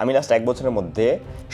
আমি লাস্ট এক বছরের মধ্যে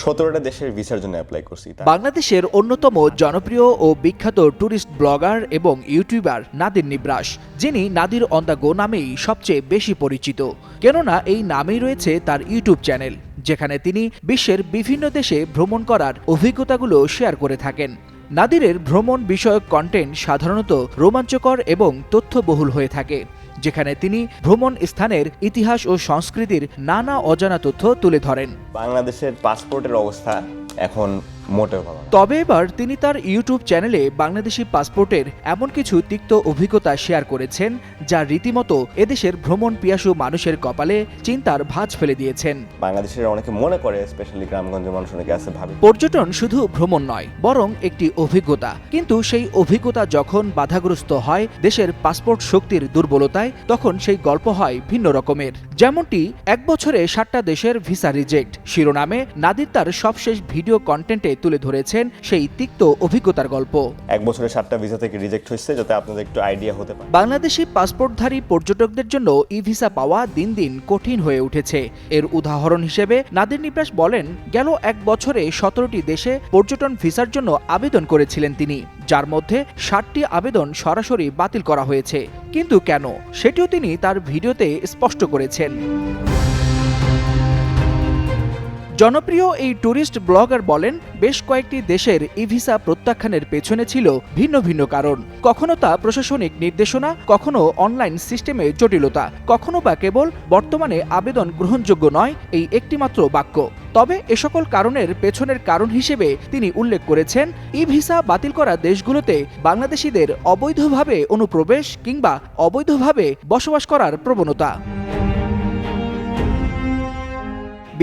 সতেরোটা দেশের ভিসার জন্য অ্যাপ্লাই করছি বাংলাদেশের অন্যতম জনপ্রিয় ও বিখ্যাত ট্যুরিস্ট ব্লগার এবং ইউটিউবার নাদির নিব্রাস, যিনি নাদির অন দ্য গো নামেই সবচেয়ে বেশি পরিচিত। কেননা এই নামেই রয়েছে তার ইউটিউব চ্যানেল, যেখানে তিনি বিশ্বের বিভিন্ন দেশে ভ্রমণ করার অভিজ্ঞতাগুলো শেয়ার করে থাকেন। নাদিরের ভ্রমণ বিষয়ক কন্টেন্ট সাধারণত রোমাঞ্চকর এবং তথ্যবহুল হয়ে থাকে। যেখানে তিনি ভ্রমণ স্থানের ইতিহাস ও সংস্কৃতির নানা অজানা তথ্য তুলে ধরেন। বাংলাদেশের পাসপোর্টের অবস্থা এখন মোটেও ভালো তবে এবার তিনি তার ইউটিউব চ্যানেলে বাংলাদেশি পাসপোর্টের এমন কিছু তিক্ত অভিজ্ঞতা শেয়ার করেছেন যা রীতিমতো এদেশের ভ্রমণ পিয়াসু মানুষের কপালে চিন্তার ভাঁজ ফেলে দিয়েছেন। বাংলাদেশের অনেকে মনে করে স্পেশালি গ্রামগঞ্জের মানুষ অনেকে আছে ভাবে। পর্যটন শুধু ভ্রমণ নয় বরং একটি অভিজ্ঞতা। কিন্তু সেই অভিজ্ঞতা যখন বাধাগ্রস্ত হয় দেশের পাসপোর্ট শক্তির দুর্বলতায় তখন সেই গল্প হয় ভিন্ন রকমের। যেমনটি এক বছরে সাতটা দেশের ভিসা রিজেক্ট। শিরোনামে নাদির তার সবশেষ ভিডিও কন্টেন্টে তুলে ধরেছেন সেই তিক্ত অভিজ্ঞতার গল্প। এক বছরে সাতটা ভিসা থেকে রিজেক্ট হয়েছে যাতে আপনাদের একটু আইডিয়া হতে পারে। বাংলাদেশি পাসপোর্টধারী পর্যটকদের জন্য ই ভিসা পাওয়া দিন দিন কঠিন হয়ে উঠেছে। এর উদাহরণ হিসেবে নাদির নিপ্রাস বলেন গেল এক বছরে সতেরোটি দেশে পর্যটন ভিসার জন্য আবেদন করেছিলেন তিনি যার মধ্যে ষাটটি আবেদন সরাসরি বাতিল করা হয়েছে। কিন্তু কেন? সেটিও তিনি তার ভিডিওতে স্পষ্ট করেছেন। জনপ্রিয় এই ট্যুরিস্ট ব্লগার বলেন, বেশ কয়েকটি দেশের ই ভিসা প্রত্যাখ্যানের পেছনে ছিল ভিন্ন ভিন্ন কারণ। কখনো তা প্রশাসনিক নির্দেশনা, কখনো অনলাইন সিস্টেমে জটিলতা। কখনো বা কেবল বর্তমানে আবেদন গ্রহণযোগ্য নয়, এই একটিমাত্র বাক্য। তবে এ সকল কারণের পেছনের কারণ হিসেবে তিনি উল্লেখ করেছেন ই ভিসা বাতিল করা দেশগুলোতে বাংলাদেশিদের অবৈধভাবে অনুপ্রবেশ কিংবা অবৈধভাবে বসবাস করার প্রবণতা।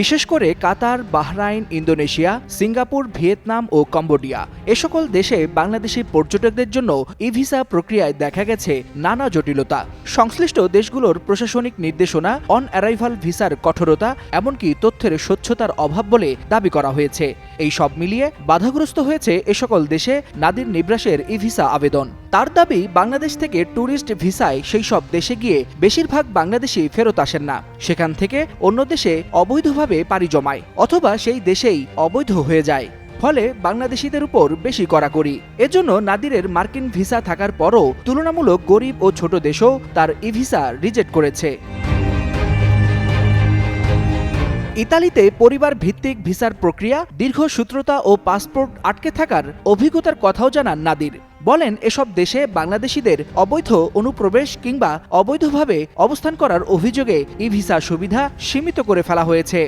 বিশেষ করে Qatar, Bahrain, Indonesia, Singapore, Vietnam ও কম্বোডিয়া। এ সকল দেশে বাংলাদেশি পর্যটকদের জন্য ই ভিসা প্রক্রিয়ায় দেখা গেছে নানা জটিলতা। সংশ্লিষ্ট দেশগুলোর প্রশাসনিক নির্দেশনা অন অ্যারাইভাল ভিসার কঠোরতা, এমনকি তথ্যের স্বচ্ছতার অভাব বলে দাবি করা হয়েছে। এই সব মিলিয়ে বাধাগ্রস্ত হয়েছে এ সকল দেশে নাদির নিব্রাসের ই ভিসা আবেদন। তার দাবি, বাংলাদেশ থেকে ট্যুরিস্ট ভিসায় সেই সব দেশে গিয়ে বেশিরভাগ বাংলাদেশি ফেরত আসেন না। সেখান থেকে অন্য দেশে অবৈধভাবে পাড়ি জমায় অথবা সেই দেশেই অবৈধ হয়ে যায়? ফলে বাংলাদেশিদের উপর বেশি কড়াকড়ি। এজন্য নাদিরের মার্কিন ভিসা থাকার পরও তুলনামূলক গরিব ও ছোট দেশও তার ই ভিসা রিজেক্ট করেছে। ইতালিতে পরিবার ভিত্তিক ভিসার প্রক্রিয়া দীর্ঘসূত্রতা ও পাসপোর্ট আটকে থাকার অভিজ্ঞতার কথাও জানান নাদির। বলেন, এসব দেশে বাংলাদেশিদের অবৈধ অনুপ্রবেশ কিংবা অবৈধভাবে অবস্থান করার অভিযোগে ই ভিসা সুবিধা সীমিত করে ফেলা হয়েছে।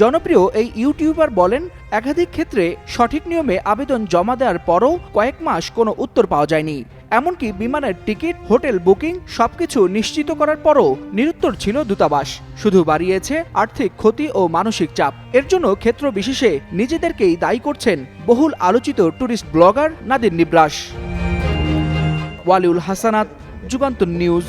জনপ্রিয় এই ইউটিউবার বলেন, একাধিক ক্ষেত্রে সঠিক নিয়মে আবেদন জমা দেওয়ার পরও কয়েক মাস কোনো উত্তর পাওয়া যায়নি। এমনকি বিমানের টিকিট, হোটেল বুকিং সবকিছু নিশ্চিত করার পরও নিরুত্তর ছিল দূতাবাস। শুধু বাড়িয়েছে আর্থিক ক্ষতি ও মানসিক চাপ। এর জন্য ক্ষেত্র বিশেষে নিজেদেরকেই দায়ী করছেন বহুল আলোচিত tourist blogger Nadir Nibras. Waliul Hasanat, Jugantor news.